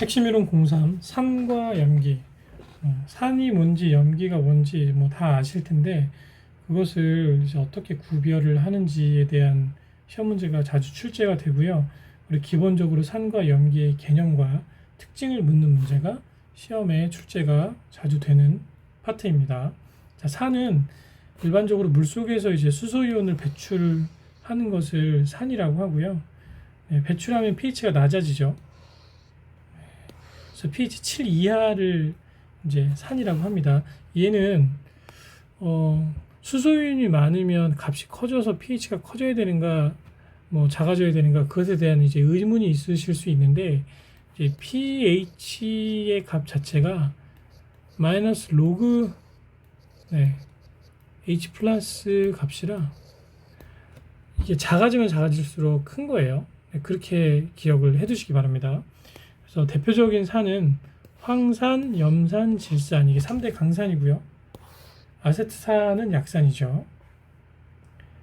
핵심 이론 03 산과 염기 어, 산이 뭔지 염기가 뭔지 뭐 다 아실 텐데 그것을 이제 어떻게 구별을 하는지에 대한 시험 문제가 자주 출제가 되고요. 그리고 기본적으로 산과 염기의 개념과 특징을 묻는 문제가 시험에 출제가 자주 되는 파트입니다. 자, 산은 일반적으로 물 속에서 이제 수소 이온을 배출하는 것을 산이라고 하고요. 네, 배출하면 pH가 낮아지죠. 그래서 pH 7 이하를 이제 산이라고 합니다. 얘는 어, 수소이온이 많으면 값이 커져서 pH가 커져야 되는가 뭐 작아져야 되는가 그것에 대한 이제 의문이 있으실 수 있는데 이제 pH의 값 자체가 마이너스 로그 네, H 플러스 값이라 이게 작아지면 작아질수록 큰 거예요. 네, 그렇게 기억을 해두시기 바랍니다. 그래서 대표적인 산은 황산, 염산, 질산 이게 3대 강산이고요. 아세트산은 약산이죠.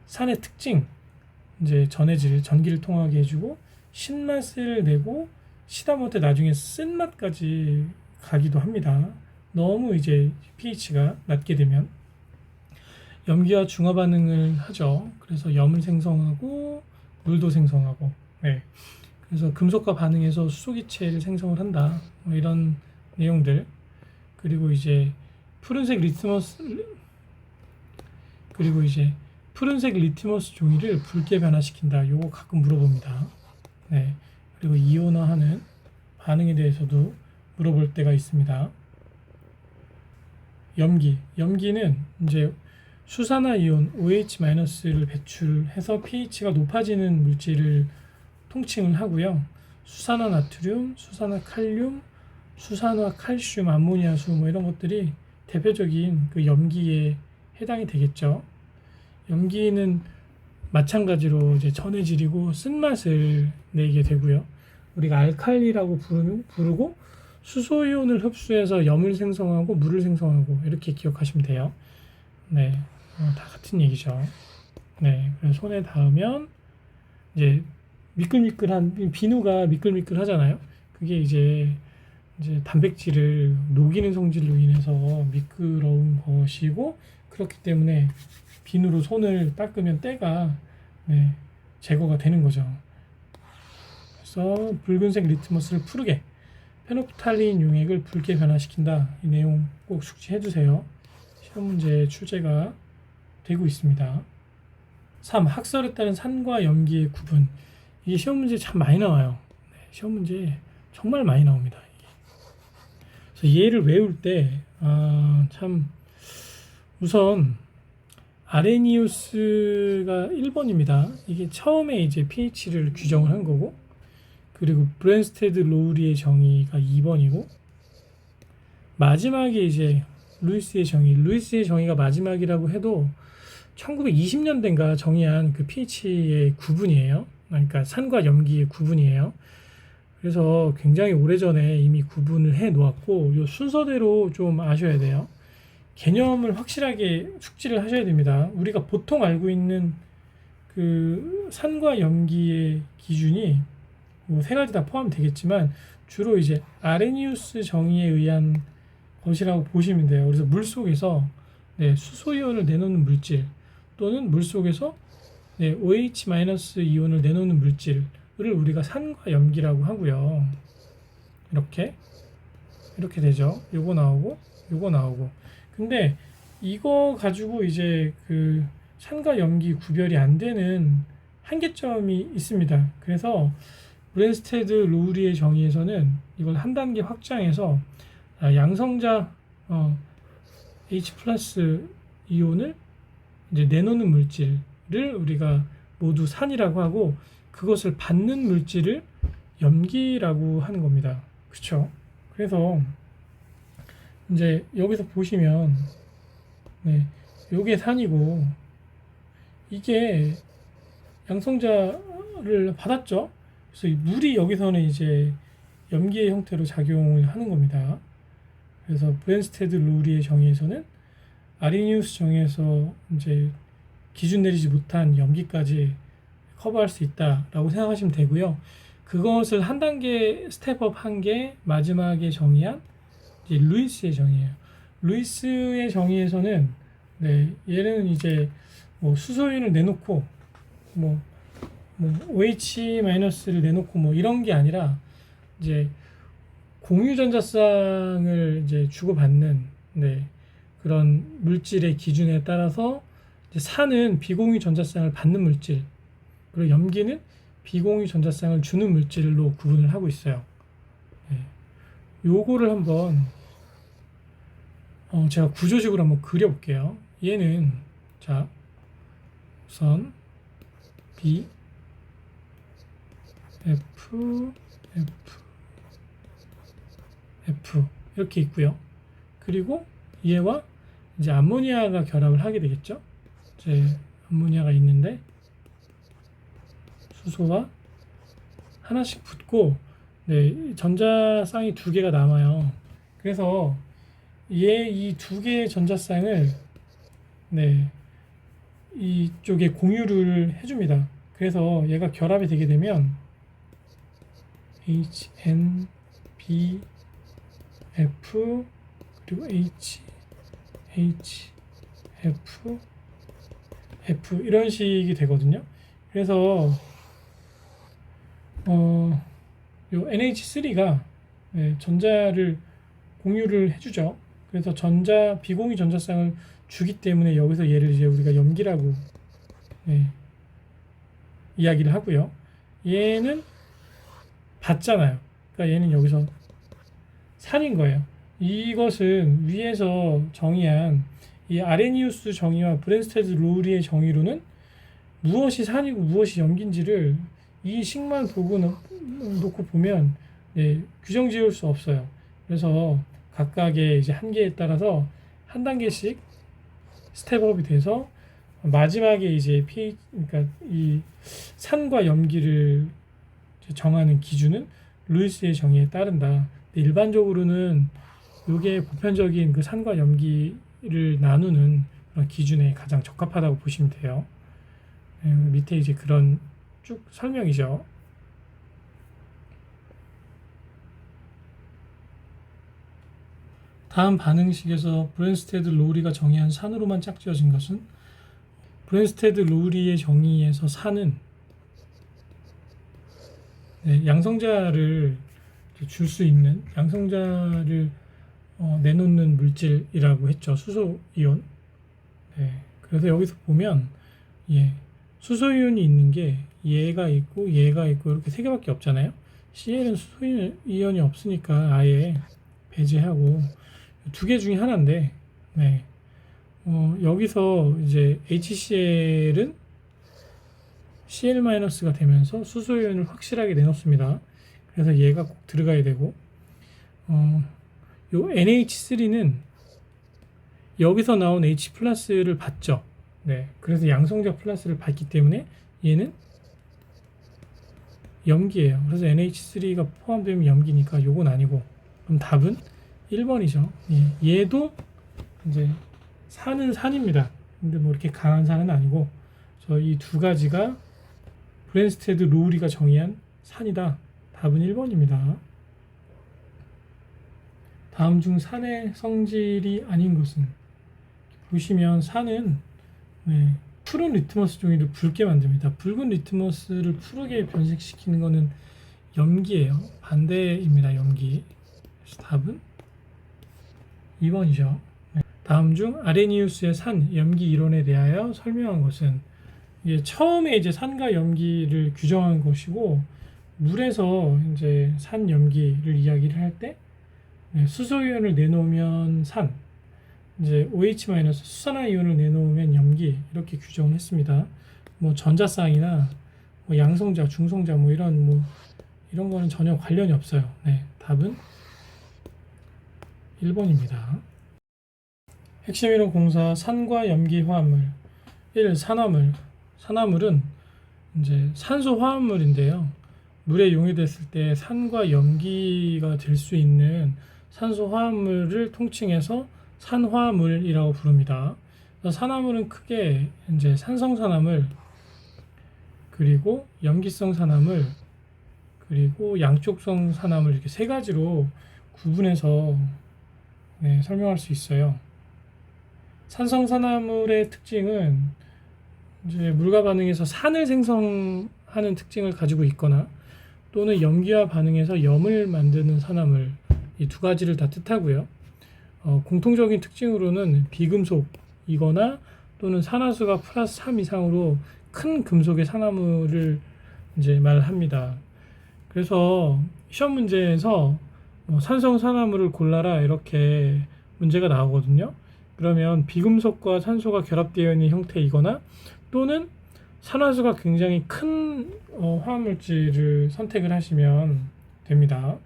산의 특징 이제 전해질 전기를 통하게 해주고 신맛을 내고 시다 못해 나중에 쓴맛까지 가기도 합니다. 너무 이제 pH가 낮게 되면 염기와 중화 반응을 하죠. 그래서 염을 생성하고 물도 생성하고 네. 그래서 금속과 반응해서 수소기체를 생성을 한다. 뭐 이런 내용들. 그리고 이제 푸른색 리트머스 그리고 이제 푸른색 리트머스 종이를 붉게 변화시킨다. 요거 가끔 물어봅니다. 네. 그리고 이온화하는 반응에 대해서도 물어볼 때가 있습니다. 염기. 염기는 이제 수산화 이온 OH-를 배출해서 pH가 높아지는 물질을 통칭을 하고요. 수산화 나트륨, 수산화 칼륨, 수산화 칼슘, 암모니아수 뭐 이런 것들이 대표적인 그 염기에 해당이 되겠죠. 염기는 마찬가지로 이제 전해질이고 쓴맛을 내게 되고요. 우리가 알칼리라고 부르, 부르고 수소이온을 흡수해서 염을 생성하고 물을 생성하고 이렇게 기억하시면 돼요. 네, 어, 다 같은 얘기죠. 네, 그래서 손에 닿으면 이제 미끌미끌한 비누가 미끌미끌하잖아요. 그게 이제 이제 단백질을 녹이는 성질로 인해서 미끄러운 것이고 그렇기 때문에 비누로 손을 닦으면 때가 네, 제거가 되는 거죠. 그래서 붉은색 리트머스를 푸르게 페노프탈린 용액을 붉게 변화시킨다. 이 내용 꼭 숙지해 주세요. 시험 문제 출제가 되고 있습니다. 3. 학설에 따른 산과 염기의 구분. 이게 시험 문제 참 많이 나와요. 네, 시험 문제 정말 많이 나옵니다. 그래서 얘를 외울 때, 아, 참, 우선, 아레니우스가 1번입니다. 이게 처음에 이제 pH를 규정을 한 거고, 그리고 브랜스테드 로우리의 정의가 2번이고, 마지막에 이제 루이스의 정의, 루이스의 정의가 마지막이라고 해도 1920년대인가 정의한 그 pH의 구분이에요. 그러니까 산과 염기의 구분이에요. 그래서 굉장히 오래전에 이미 구분을 해 놓았고 이 순서대로 좀 아셔야 돼요. 개념을 확실하게 숙지를 하셔야 됩니다. 우리가 보통 알고 있는 그 산과 염기의 기준이 뭐 세 가지 다 포함되겠지만 주로 이제 아레니우스 정의에 의한 것이라고 보시면 돼요. 그래서 물 속에서 네, 수소이온을 내놓는 물질 또는 물 속에서 네, OH- 이온을 내놓는 물질을 우리가 산과 염기라고 하고요. 이렇게 이렇게 되죠. 요거 나오고 요거 나오고. 근데 이거 가지고 이제 그 산과 염기 구별이 안 되는 한계점이 있습니다. 그래서 브랜스테드 로우리의 정의에서는 이걸 한 단계 확장해서 아, 양성자 어, H 플러스 이온을 이제 내놓는 물질을 우리가 모두 산이라고 하고 그것을 받는 물질을 염기라고 하는 겁니다. 그렇죠? 그래서 이제 여기서 보시면 네, 요게 산이고 이게 양성자를 받았죠. 그래서 이 물이 여기서는 이제 염기의 형태로 작용을 하는 겁니다. 그래서 브랜스테드 로리의 정의에서는 아리니우스 정의에서 이제 기준 내리지 못한 염기까지 커버할 수 있다라고 생각하시면 되고요. 그것을 한 단계 스텝업 한 게 마지막에 정의한 이제 루이스의 정의예요. 루이스의 정의에서는 네, 얘는 이제 뭐 수소윤을 내놓고 뭐, 뭐 OH 마이너스를 내놓고 뭐 이런 게 아니라 이제 공유 전자쌍을 이제 주고받는 네, 그런 물질의 기준에 따라서 산은 비공유 전자쌍을 받는 물질, 그리고 염기는 비공유 전자쌍을 주는 물질로 구분을 하고 있어요. 네. 요거를 한번 어, 제가 구조식으로 한번 그려볼게요. 얘는 자 우선 B F F F 이렇게 있고요. 그리고 얘와 이제 암모니아가 결합을 하게 되겠죠. 이제 암모니아가 있는데 수소와 하나씩 붙고 네, 전자쌍이 두 개가 남아요. 그래서 얘 이 두 개의 전자쌍을 네, 이쪽에 공유를 해줍니다. 그래서 얘가 결합이 되게 되면 H, N, B, F 그리고 H, H, F, F 이런 식이 되거든요. 그래서 어, 요 NH3가 네, 전자를 공유를 해주죠. 그래서 전자 비공유 전자쌍을 주기 때문에 여기서 얘를 이제 우리가 염기라고 네, 이야기를 하고요. 얘는 받잖아요. 그러니까 얘는 여기서 산인 거예요. 이것은 위에서 정의한 이 아레니우스 정의와 브랜스테드 로우리의 정의로는 무엇이 산이고 무엇이 염기인지를 이 식만 보고 놓- 놓고 보면 네, 규정 지을 수 없어요. 그래서 각각의 이제 한계에 따라서 한 단계씩 스텝업이 돼서 마지막에 이제 pH 그러니까 이 산과 염기를 정하는 기준은 루이스의 정의에 따른다. 일반적으로는 이게 보편적인 그 산과 염기 를 나누는 기준에 가장 적합하다고 보시면 돼요. 네, 밑에 이제 그런 쭉 설명이죠. 다음 반응식에서 브랜스테드 로우리가 정의한 산으로만 짝지어진 것은 브랜스테드 로우리의 정의에서 산은 네, 양성자를 줄 수 있는 양성자를 어, 내놓는 물질이라고 했죠. 수소 이온. 네, 그래서 여기서 보면 예, 수소 이온이 있는 게 얘가 있고 얘가 있고 이렇게 세 개밖에 없잖아요. CL은 수소 이온이 없으니까 아예 배제하고 두 개 중에 하나인데 네. 어, 여기서 이제 HCl은 Cl-가 되면서 수소 이온을 확실하게 내놓습니다. 그래서 얘가 꼭 들어가야 되고 어, 요 NH3는 여기서 나온 H 플러스를 받죠. 네. 그래서 양성자 플러스를 받기 때문에 얘는 염기예요. 그래서 NH3가 포함되면 염기니까 요건 아니고 그럼 답은 1번이죠. 예. 얘도 이제 산은 산입니다. 근데 뭐 이렇게 강한 산은 아니고 저 이 두 가지가 브랜스테드 로우리가 정의한 산이다. 답은 1번입니다. 다음 중 산의 성질이 아닌 것은 보시면 산은 네, 푸른 리트머스 종이를 붉게 만듭니다. 붉은 리트머스를 푸르게 변색시키는 것은 염기예요. 반대입니다. 염기. 답은 2번이죠. 다음 중 아레니우스의 산 염기 이론에 대하여 설명한 것은 이게 처음에 이제 산과 염기를 규정한 것이고 물에서 이제 산 염기를 이야기를 할때 수소 이온을 내놓으면 산, 이제 OH 수산화 이온을 내놓으면 염기 이렇게 규정을 했습니다. 뭐 전자쌍이나 뭐 양성자, 중성자 뭐 이런 뭐 이런 거는 전혀 관련이 없어요. 네, 답은 1번입니다. 핵심 이론 공사 산과 염기 화합물 1. 산화물 산화물은 이제 산소 화합물인데요. 물에 용해됐을 때 산과 염기가 될 수 있는 산소 화합물을 통칭해서 산화물이라고 부릅니다. 산화물은 크게 이제 산성 산화물 그리고 염기성 산화물 그리고 양쪽성 산화물 이렇게 세 가지로 구분해서 네, 설명할 수 있어요. 산성 산화물의 특징은 이제 물과 반응해서 산을 생성하는 특징을 가지고 있거나 또는 염기와 반응해서 염을 만드는 산화물 이 두 가지를 다 뜻하고요. 어, 공통적인 특징으로는 비금속이거나 또는 산화수가 플러스 3 이상으로 큰 금속의 산화물을 이제 말합니다. 그래서 시험 문제에서 어, 산성 산화물을 골라라 이렇게 문제가 나오거든요. 그러면 비금속과 산소가 결합되어 있는 형태이거나 또는 산화수가 굉장히 큰 어, 화합물질을 선택을 하시면 됩니다.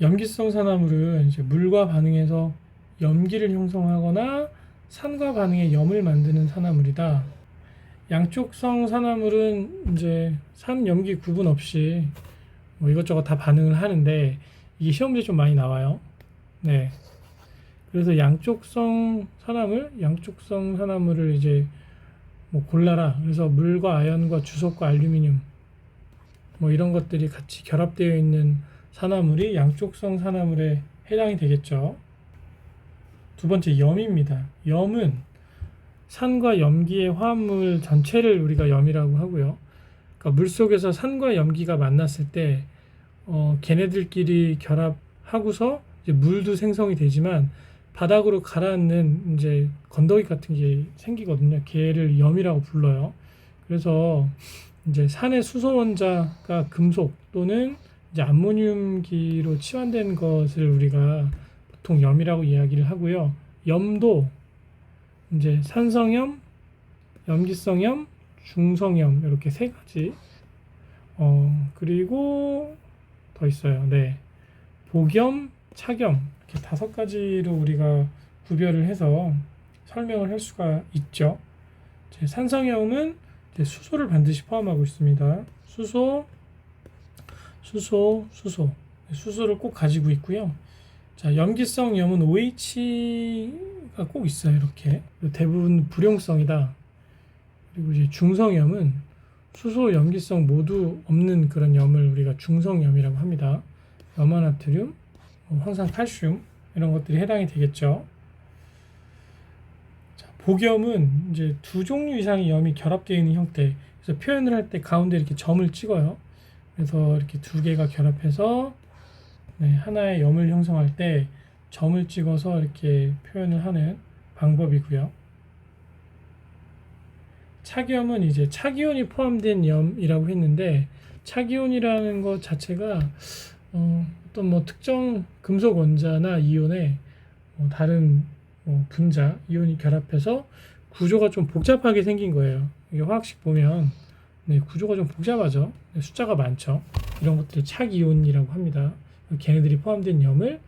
염기성 산화물은 이제 물과 반응해서 염기를 형성하거나 산과 반응해 염을 만드는 산화물이다. 양쪽성 산화물은 이제 산, 염기 구분 없이 뭐 이것저것 다 반응을 하는데 이게 시험 문제 좀 많이 나와요. 네. 그래서 양쪽성 산화물, 양쪽성 산화물을 이제 뭐 골라라. 그래서 물과 아연과 주석과 알루미늄 뭐 이런 것들이 같이 결합되어 있는 산화물이 양쪽성 산화물에 해당이 되겠죠. 두 번째 염입니다. 염은 산과 염기의 화합물 전체를 우리가 염이라고 하고요. 그러니까 물 속에서 산과 염기가 만났을 때 어, 걔네들끼리 결합하고서 물도 생성이 되지만 바닥으로 가라앉는 이제 건더기 같은 게 생기거든요. 걔를 염이라고 불러요. 그래서 이제 산의 수소 원자가 금속 또는 이제 암모늄기로 치환된 것을 우리가 보통 염이라고 이야기를 하고요. 염도 이제 산성염, 염기성염, 중성염 이렇게 세 가지. 어 그리고 더 있어요. 네, 복염, 착염 이렇게 다섯 가지로 우리가 구별을 해서 설명을 할 수가 있죠. 제 산성염은 수소를 반드시 포함하고 있습니다. 수소, 수소, 수소. 수소를 꼭 가지고 있고요. 자, 염기성 염은 OH가 꼭 있어요. 이렇게. 대부분 불용성이다. 그리고 이제 중성염은 수소, 염기성 모두 없는 그런 염을 우리가 중성염이라고 합니다. 염화나트륨, 뭐 황산 칼슘 이런 것들이 해당이 되겠죠. 자, 복염은 이제 두 종류 이상의 염이 결합되어 있는 형태. 그래서 표현을 할 때 가운데 이렇게 점을 찍어요. 그래서 이렇게 두 개가 결합해서 네, 하나의 염을 형성할 때 점을 찍어서 이렇게 표현을 하는 방법이고요. 차기염은 이제 차기온이 포함된 염이라고 했는데 차기온이라는 것 자체가 어, 어떤 뭐 특정 금속 원자나 이온에 뭐 다른 뭐 분자 이온이 결합해서 구조가 좀 복잡하게 생긴 거예요. 이게 화학식 보면 네, 구조가 좀 복잡하죠. 네, 숫자가 많죠. 이런 것들을 차기온이라고 합니다. 걔네들이 포함된 염을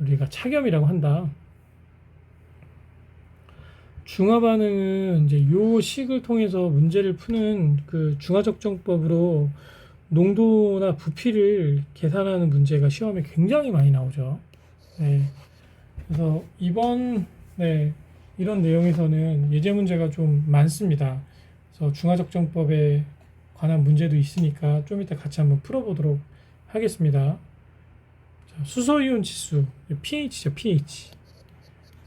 우리가 차겸이라고 한다. 중화 반응은 이제 요 식을 통해서 문제를 푸는 그 중화 적정법으로 농도나 부피를 계산하는 문제가 시험에 굉장히 많이 나오죠. 네. 그래서 이번 네, 이런 내용에서는 예제 문제가 좀 많습니다. 그래서 중화적정법에 관한 문제도 있으니까 좀 이따 같이 한번 풀어보도록 하겠습니다. 자, 수소이온 지수 pH죠 pH.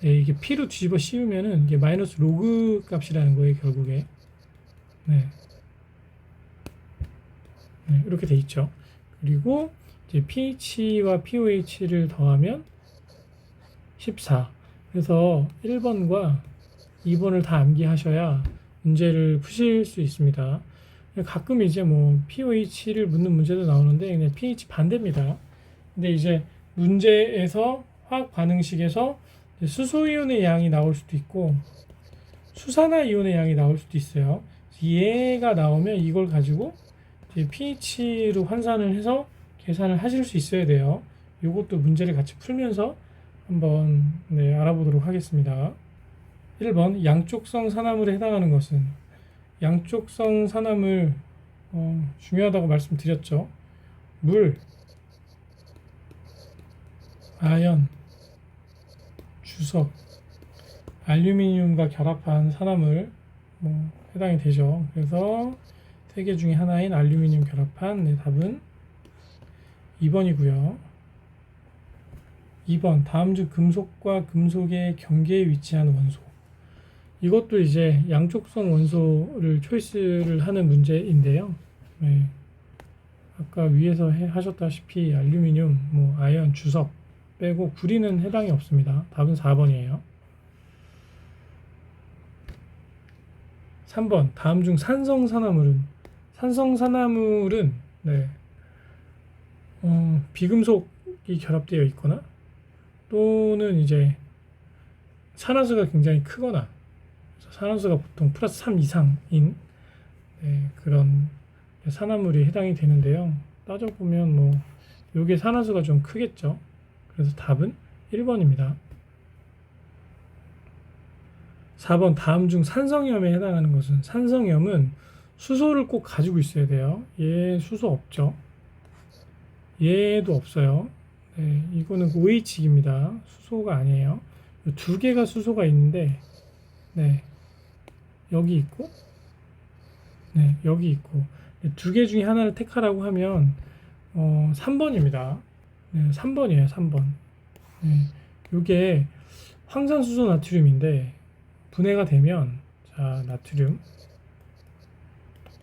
네, 이게 p로 뒤집어 씌우면은 이게 마이너스 로그 값이라는 거예요 결국에. 네. 네, 이렇게 돼 있죠. 그리고 이제 pH와 pOH를 더하면 14. 그래서 1번과 2번을 다 암기하셔야 문제를 푸실 수 있습니다. 가끔 이제 뭐 pOH를 묻는 문제도 나오는데 그냥 pH 반대입니다. 근데 이제 문제에서 화학 반응식에서 수소 이온의 양이 나올 수도 있고 수산화 이온의 양이 나올 수도 있어요. 얘가 나오면 이걸 가지고 pH로 환산을 해서 계산을 하실 수 있어야 돼요. 이것도 문제를 같이 풀면서 한번 네, 알아보도록 하겠습니다. 1번 양쪽성 산화물에 해당하는 것은 양쪽성 산화물 어, 중요하다고 말씀드렸죠. 물, 아연, 주석, 알루미늄과 결합한 산화물 뭐 해당이 되죠. 그래서 세 개 중에 하나인 알루미늄 결합판 네, 답은 2번이고요. 2번 다음 중 금속과 금속의 경계에 위치한 원소. 이것도 이제 양쪽성 원소를 초이스를 하는 문제인데요. 네. 아까 위에서 해- 하셨다시피 알루미늄, 뭐 아연, 주석 빼고 구리는 해당이 없습니다. 답은 4번이에요. 3번 다음 중 산성산화물은 산성산화물은 네. 어, 비금속이 결합되어 있거나 또는 이제 산화수가 굉장히 크거나 산화수가 보통 플러스 3 이상인 네, 그런 산화물이 해당이 되는데요. 따져보면 뭐 요게 산화수가 좀 크겠죠. 그래서 답은 1번입니다. 4번 다음 중 산성염에 해당하는 것은 산성염은 수소를 꼭 가지고 있어야 돼요. 얘 수소 없죠. 얘도 없어요. 네, 이거는 OH입니다. 수소가 아니에요. 이두 개가 수소가 있는데, 네, 여기 있고, 네, 여기 있고, 두 개 중에 하나를 택하라고 하면, 어, 3번입니다. 네, 3번이에요, 3번. 네, 요게 황산수소 나트륨인데, 분해가 되면, 자, 나트륨,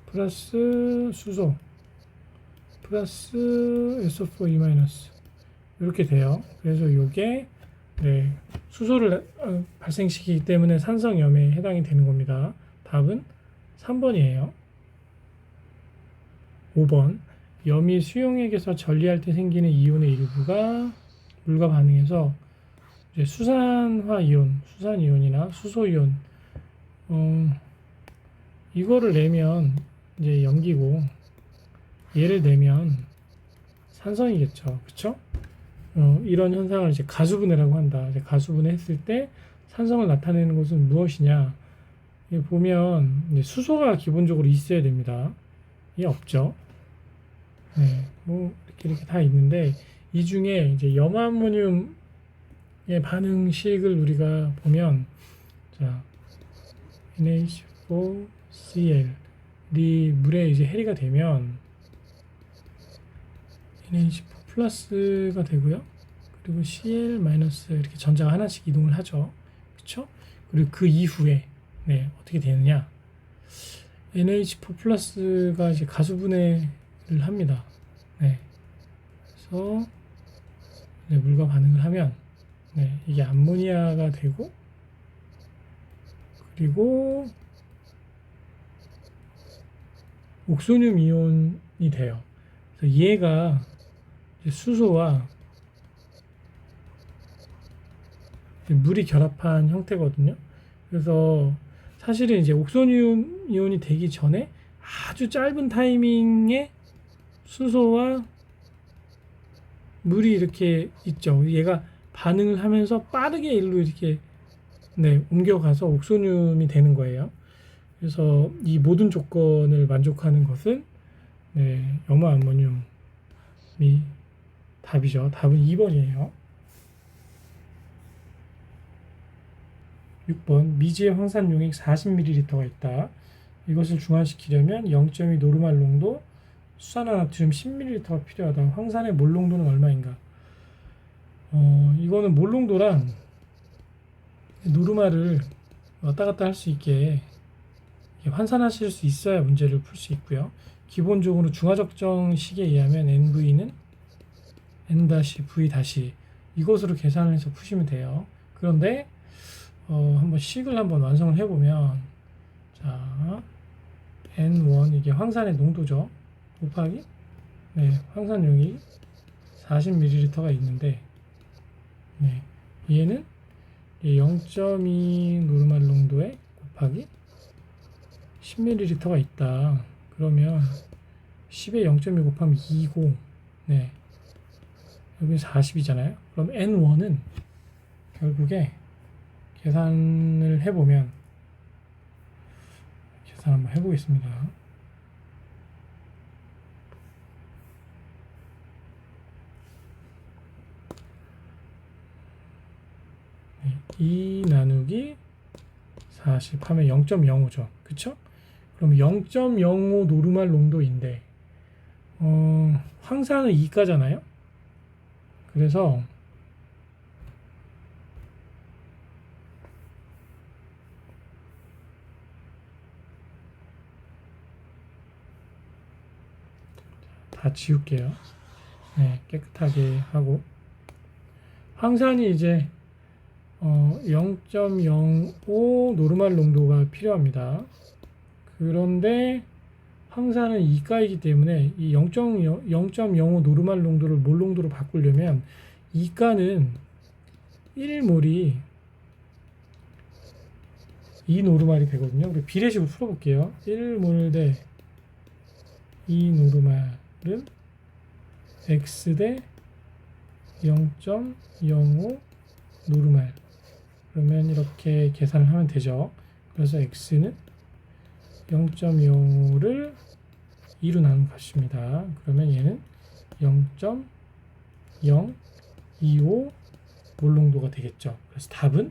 플러스 수소, 플러스 SO4E- 이렇게 돼요. 그래서 요게 네, 수소를 어, 발생시키기 때문에 산성염에 해당이 되는 겁니다. 답은 3번이에요. 5번 염이 수용액에서 전리할 때 생기는 이온의 일부가 물과 반응해서 수산화 이온, 수산 이온이나 수소 이온 어, 이거를 내면 이제 염기고 얘를 내면 산성이겠죠. 그쵸? 어, 이런 현상을 이제 가수분해라고 한다. 이제 가수분해 했을 때 산성을 나타내는 것은 무엇이냐? 보면 수소가 기본적으로 있어야 됩니다. 이게 없죠. 네, 뭐 이렇게 이렇게 다 있는데 이 중에 이제 염화암모늄의 반응식을 우리가 보면 자 NH4Cl 이 물에 이제 해리가 되면 NH4 플러스가 되고요. 그리고 Cl 마이너스 이렇게 전자가 하나씩 이동을 하죠. 그렇죠? 그리고 그 이후에 네, 어떻게 되느냐? NH4 플러스가 이제 가수분해를 합니다. 네. 그래서 네, 물과 반응을 하면 네, 이게 암모니아가 되고 그리고 옥소늄 이온이 돼요. 그래서 얘가 수소와 물이 결합한 형태거든요. 그래서 사실은 이제 옥소늄 이온이 되기 전에 아주 짧은 타이밍에 수소와 물이 이렇게 있죠. 얘가 반응을 하면서 빠르게 일로 이렇게 네, 옮겨가서 옥소늄이 되는 거예요. 그래서 이 모든 조건을 만족하는 것은 네, 염화 암모늄이 답이죠. 답은 2번이에요. 6번 미지의 황산 용액 40ml가 있다. 이것을 중화시키려면 0.2 노르말 농도 수산화나트륨 10ml가 필요하다. 황산의 몰 농도는 얼마인가? 어, 이거는 몰 농도랑 노르말을 왔다 갔다 할 수 있게 환산하실 수 있어야 문제를 풀 수 있고요. 기본적으로 중화적정식에 의하면 NV는 N-V 다시 이것으로 계산을 해서 푸시면 돼요. 그런데 어, 한번 식을 한번 완성을 해보면 자 N1 이게 황산의 농도죠. 곱하기 네, 황산용이 40ml가 있는데 네, 얘는 0.2 노르말 농도에 곱하기 10ml가 있다. 그러면 10에 0.2 곱하면 2고 네. 여기 40이잖아요. 그럼 N1은 결국에 계산을 해보면 계산 한번 해보겠습니다. 네, 2 나누기 40 하면 0.05죠. 그쵸? 그럼 0.05 노르말 농도인데 어, 황산은 2가잖아요. 그래서 다 지울게요. 네, 깨끗하게 하고 황산이 이제 어, 0.05 노르말 농도가 필요합니다. 그런데 황산은 2가이기 때문에 이0.05 노르말 농도를 몰 농도로 바꾸려면 2가는 1몰이 2 노르말이 되거든요. 우리 비례식으로 풀어볼게요. 1몰 대 2 노르말은 x 대 0.05 노르말 그러면 이렇게 계산을 하면 되죠. 그래서 x는 0.05를 2로 나눈 것입니다. 그러면 얘는 0.025 몰농도가 되겠죠. 그래서 답은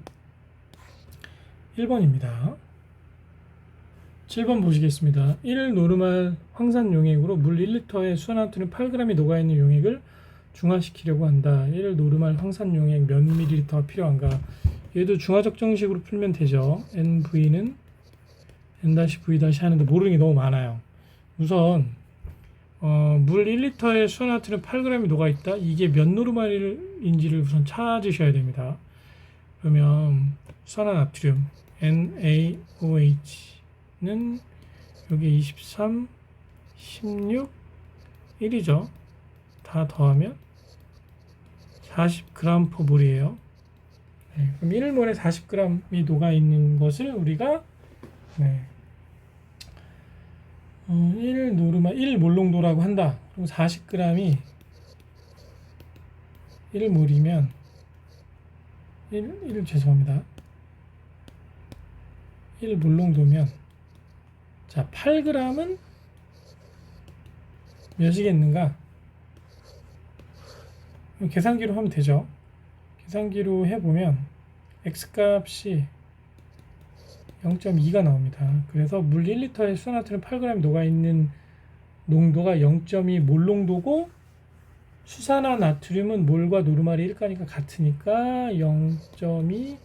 1번입니다. 7번 보시겠습니다. 1 노르말 황산 용액으로 물 1리터에 수산화토륨 8g이 녹아있는 용액을 중화시키려고 한다. 1 노르말 황산 용액 몇 밀리리터가 필요한가? 얘도 중화적 정식으로 풀면 되죠. NV는 N-V- 하는데 모르는 게 너무 많아요. 우선 어, 물 1리터에 수산화토륨 8g이 녹아있다. 이게 몇 노르말인지를 우선 찾으셔야 됩니다. 그러면 수산화나트륨 NaOH는 여기 23, 16, 1이죠. 다 더하면 40g per 몰이에요. 네, 그럼 1몰에 40g이 녹아 있는 것을 우리가 네, 어, 1 노르마 1 몰농도라고 한다. 그럼 40g이 1몰이면 1, 1 죄송합니다. 1 몰농도면 자 8g은 몇이겠는가? 계산기로 하면 되죠. 계산기로 해보면 x값이 0.2가 나옵니다. 그래서 물 1리터에 수산화토륨 8g 녹아있는 농도가 0.2 몰 농도고 수산화 나트륨은 몰과 노르말이 1가니까 같으니까 0.2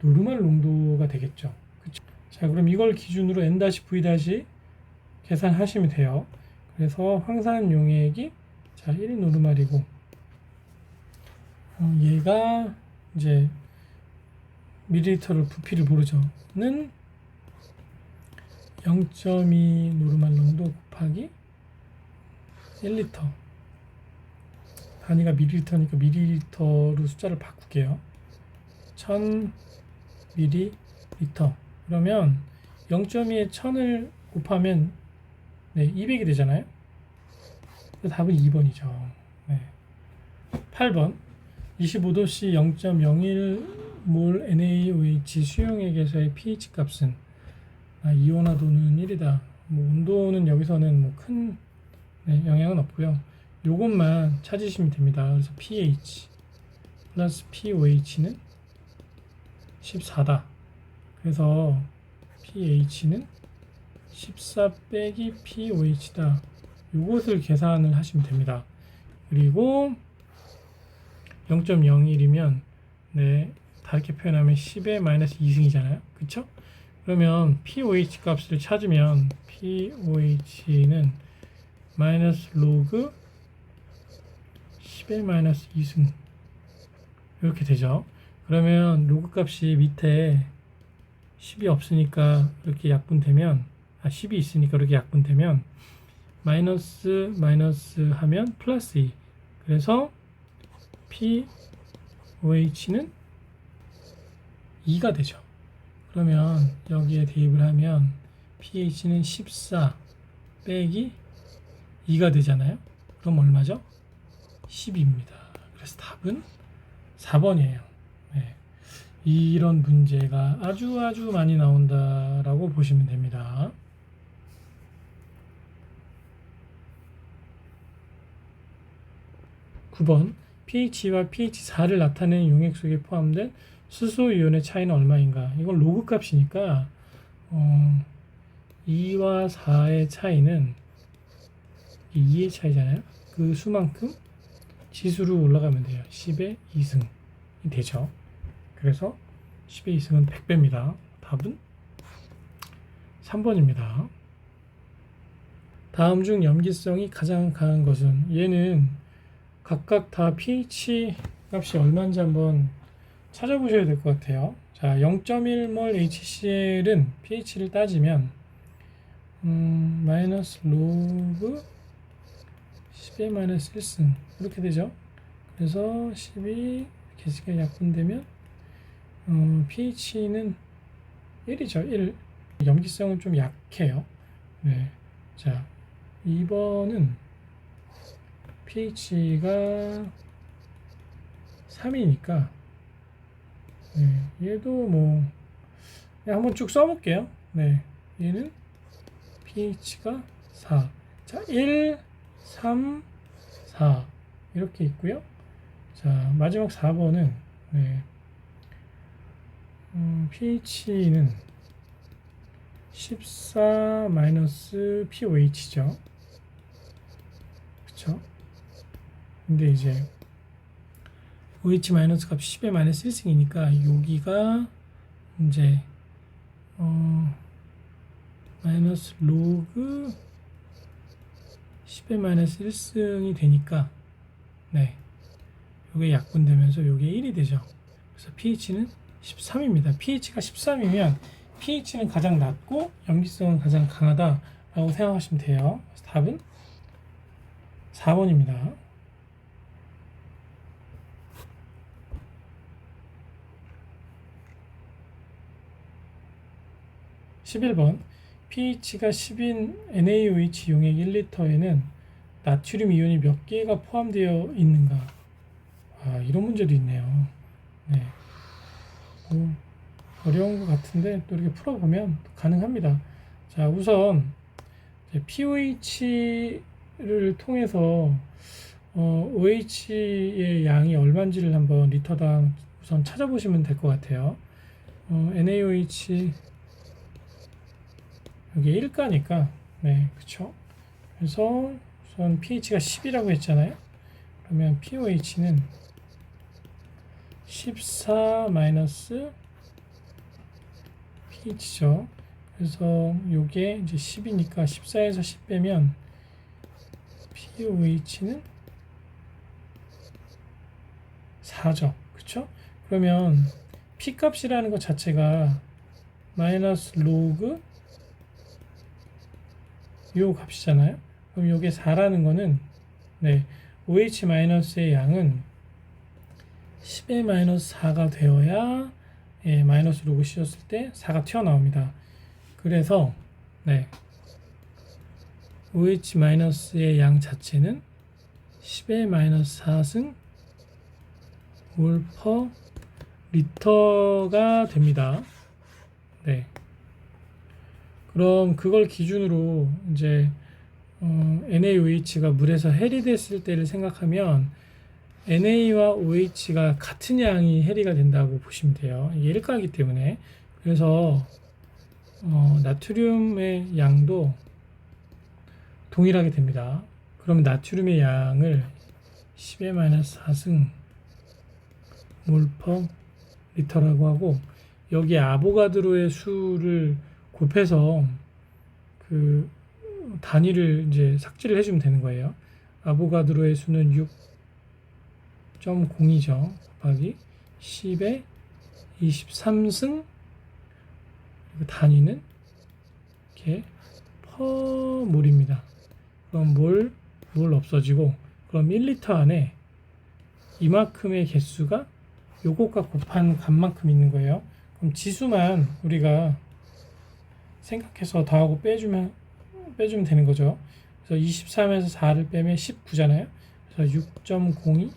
노르말 농도가 되겠죠. 그쵸? 자, 그럼 이걸 기준으로 n-v- 계산하시면 돼요. 그래서 황산 용액이 자, 1 노르말이고 어, 얘가 이제 밀리리터를 부피를 모르죠.는 0.2 노르말 농도 곱하기 1리터 단위가 밀리리터니까 밀리리터로 숫자를 바꿀게요. 1000 밀리리터 그러면 0.2에 1000을 곱하면 네, 200이 되잖아요. 답은 2번이죠. 네. 8번 25도씨 0.01 몰 NaOH 수용액에서의 pH 값은 아, 이온화도는 1이다. 뭐 온도는 여기서는 뭐 큰 네, 영향은 없고요. 요것만 찾으시면 됩니다. 그래서 pH 플러스 pOH는 14다. 그래서 pH는 14 빼기 pOH다. 요것을 계산을 하시면 됩니다. 그리고 0.01이면 네 다르게 표현하면 10의 마이너스 2승이잖아요. 그쵸? 그러면 pOH 값을 찾으면 pOH는 마이너스 로그 10의 마이너스 2승 이렇게 되죠. 그러면 로그 값이 밑에 10이 없으니까 이렇게 약분되면 아 10이 있으니까 이렇게 약분되면 마이너스 마이너스 하면 플러스 2 그래서 POH는 2가 되죠. 그러면 여기에 대입을 하면 pH는 14 빼기 2가 되잖아요. 그럼 얼마죠? 10입니다. 그래서 답은 4번이에요. 네. 이런 문제가 아주 아주 많이 나온다라고 보시면 됩니다. 9번 pH와 pH4를 나타내는 용액 속에 포함된 수소 이온의 차이는 얼마인가? 이건 로그 값이니까 어, 2와 4의 차이는 2의 차이잖아요. 그 수만큼 지수로 올라가면 돼요. 10의 2승이 되죠. 그래서 10의 2승은 100배입니다. 답은 3번입니다. 다음 중 염기성이 가장 강한 것은 얘는 각각 다 pH 값이 얼마인지 한번 찾아보셔야 될 것 같아요. 자, 0.1몰 HCl은 pH를 따지면 음, 마이너스 로그 10의 마이너스 1승 이렇게 되죠. 그래서 10이 개수가 약분되면 어, pH는 1이죠. 1. 염기성은 좀 약해요. 네. 자, 2번은 pH가 3이니까 네, 얘도 뭐 그냥 한번 쭉 써볼게요. 네, 얘는 pH가 4. 자, 1, 3, 4 이렇게 있고요. 자, 마지막 4번은 네, 음, pH는 14 마이너스 pOH죠. 그쵸? 근데 이제 OH 마이너스 값이 10의 마이너스 1승이니까 여기가 이제 어 마이너스 로그 10의 마이너스 1승이 되니까 네 요게 약분되면서 요게 1이 되죠. 그래서 pH는 13입니다. pH가 13이면 pH는 가장 낮고 염기성은 가장 강하다 라고 생각하시면 돼요. 답은 4번입니다. 11번 pH가 10인 NaOH 용액 1리터에는 나트륨 이온이 몇 개가 포함되어 있는가? 아, 이런 문제도 있네요. 네. 뭐, 어려운 것 같은데 또 이렇게 풀어보면 가능합니다. 자, 우선 pOH를 통해서 어, OH의 양이 얼마인지를 한번 리터당 우선 찾아보시면 될 것 같아요. 어, NaOH 여기 1가니까 네, 그쵸? 그래서 우선 pH가 10이라고 했잖아요. 그러면 pOH는 14 마이너스 pH죠. 그래서 요게 이제 10이니까 14에서 10 빼면 pOH는 4죠. 그쵸? 그러면 p 값이라는 것 자체가 마이너스 로그 요 값이잖아요. 그럼 요게 4라는 거는 네, OH-의 양은 10의 마이너스 4가 되어야 예, 마이너스 로그 씌웠을 때 4가 튀어나옵니다. 그래서 네, OH-의 양 자체는 10의 마이너스 4승 몰퍼 리터가 됩니다. 네. 그럼 그걸 기준으로 이제 어, NaOH가 물에서 해리 됐을 때를 생각하면 NA와 OH가 같은 양이 해리가 된다고 보시면 돼요. 이게 일가이기 때문에 그래서 어, 나트륨의 양도 동일하게 됩니다. 그럼 나트륨의 양을 10의 마이너스 4승 몰 퍼 리터라고 하고 여기 아보가드로의 수를 곱해서 그 단위를 이제 삭제를 해주면 되는 거예요. 아보가드로의 수는 6.0이죠. 곱하기 10의 23승 그리고 단위는 이렇게 퍼몰입니다. 그럼 몰, 몰 없어지고 그럼 1리터 안에 이만큼의 개수가 요것과 곱한 값만큼 있는 거예요. 그럼 지수만 우리가 생각해서 더하고 빼주면 빼주면 되는 거죠. 그래서 23에서 4를 빼면 19잖아요. 그래서 6.02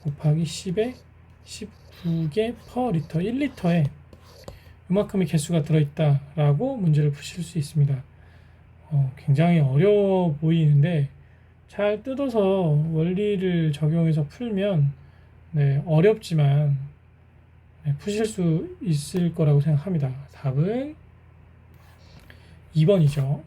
곱하기 10에 19개 퍼 리터 1리터에 이만큼의 개수가 들어있다라고 문제를 푸실 수 있습니다. 어, 굉장히 어려워 보이는데 잘 뜯어서 원리를 적용해서 풀면 네, 어렵지만 네, 푸실 수 있을 거라고 생각합니다. 답은 2번이죠.